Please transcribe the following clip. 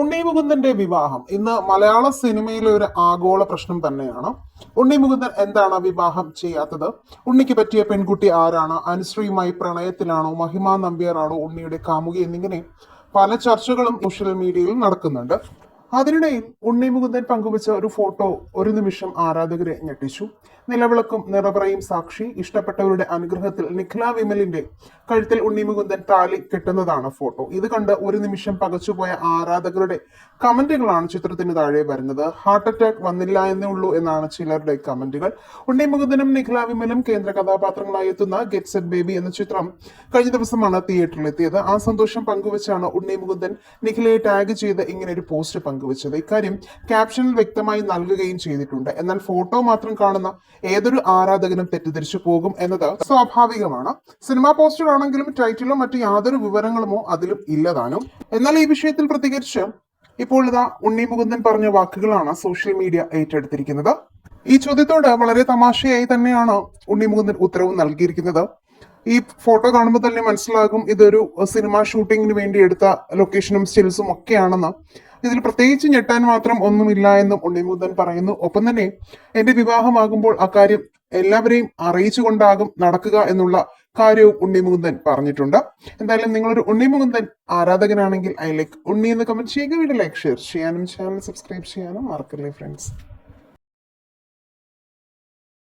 ഉണ്ണി മുകുന്ദന്റെ വിവാഹം. ഇന്ന് മലയാള സിനിമയിലെ ഒരു ആഗോള പ്രശ്നം തന്നെയാണ്. ഉണ്ണി മുകുന്ദൻ എന്താണ് വിവാഹം ചെയ്യാത്തത്? ഉണ്ണിക്ക് പറ്റിയ പെൺകുട്ടി ആരാണ്? അനുശ്രീയുമായി പ്രണയത്തിലാണോ? മഹിമ നമ്പ്യാറാണോ ഉണ്ണിയുടെ കാമുകി എന്നിങ്ങനെ പല ചർച്ചകളും സോഷ്യൽ മീഡിയയിൽ നടക്കുന്നുണ്ട്. അതിനിടയിൽ ഉണ്ണി മുകുന്ദൻ പങ്കുവച്ച ഒരു ഫോട്ടോ ഒരു നിമിഷം ആരാധകരെ ഞെട്ടിച്ചു. നിലവിളക്കും നിറപറയും സാക്ഷി ഇഷ്ടപ്പെട്ടവരുടെ അനുഗ്രഹത്തിൽ നിഖില വിമലിന്റെ കഴുത്തിൽ ഉണ്ണി മുകുന്ദൻ താലി കെട്ടുന്നതാണ് ഫോട്ടോ. ഇത് കണ്ട് ഒരു നിമിഷം പകച്ചുപോയ ആരാധകരുടെ കമന്റുകളാണ് ചിത്രത്തിന് താഴെ വരുന്നത്. ഹാർട്ട് അറ്റാക്ക് വന്നില്ല എന്നേ ഉള്ളൂ എന്നാണ് ചിലരുടെ കമന്റുകൾ. ഉണ്ണി മുകുന്ദനും നിഖില വിമലും കേന്ദ്ര കഥാപാത്രങ്ങളായി എത്തുന്ന ഗെറ്റ് സെറ്റ് ബേബി എന്ന ചിത്രം കഴിഞ്ഞ ദിവസമാണ് തിയേറ്ററിൽ എത്തിയത്. ആ സന്തോഷം പങ്കുവച്ചാണ് ഉണ്ണി മുകുന്ദൻ നിഖിലയെ ടാഗ് ചെയ്ത് ഇങ്ങനെ ഒരു പോസ്റ്റ് പങ്കുവച്ചത് ഇക്കാര്യം ക്യാപ്ഷനിൽ വ്യക്തമായി നൽകുകയും ചെയ്തിട്ടുണ്ട്. എന്നാൽ ഫോട്ടോ മാത്രം കാണുന്ന ഏതൊരു ആരാധകനും തെറ്റിദ്ധരിച്ചു പോകും എന്നത് സ്വാഭാവികമാണ്. സിനിമാ പോസ്റ്റർ ആണെങ്കിലും ടൈറ്റിലോ മറ്റു യാതൊരു വിവരങ്ങളുമോ അതിലും ഇല്ലതാനും. എന്നാൽ ഈ വിഷയത്തിൽ പ്രതികരിച്ച് ഇപ്പോൾ ഇതാ ഉണ്ണി മുകുന്ദൻ പറഞ്ഞ വാക്കുകളാണ് സോഷ്യൽ മീഡിയ ഏറ്റെടുത്തിരിക്കുന്നത്. ഈ ചോദ്യത്തോട് വളരെ തമാശയായി തന്നെയാണ് ഉണ്ണി മുകുന്ദൻ ഉത്തരവ് നൽകിയിരിക്കുന്നത്. ഈ ഫോട്ടോ കാണുമ്പോൾ തന്നെ മനസ്സിലാകും ഇതൊരു സിനിമ ഷൂട്ടിങ്ങിന് വേണ്ടി എടുത്ത ലൊക്കേഷനും സ്റ്റിൽസും ഒക്കെയാണെന്ന്. ഇതിൽ പ്രത്യേകിച്ച് ഞെട്ടാൻ മാത്രം ഒന്നുമില്ല എന്നും ഉണ്ണിമുകുന്ദൻ പറയുന്നു. ഒപ്പം തന്നെ എന്റെ വിവാഹമാകുമ്പോൾ അക്കാര്യം എല്ലാവരെയും അറിയിച്ചുകൊണ്ടാകും നടക്കുക എന്നുള്ള കാര്യവും ഉണ്ണിമുകുന്ദൻ പറഞ്ഞിട്ടുണ്ട്. എന്തായാലും നിങ്ങളൊരു ഉണ്ണിമുകുന്ദൻ ആരാധകനാണെങ്കിൽ ഐ ലൈക്ക് ഉണ്ണി എന്ന് കമന്റ് ചെയ്യുക. വീഡിയോ ലൈക്ക് ഷെയർ ചെയ്യാനും ചാനൽ സബ്സ്ക്രൈബ് ചെയ്യാനും മറക്കല്ലേ ഫ്രണ്ട്സ്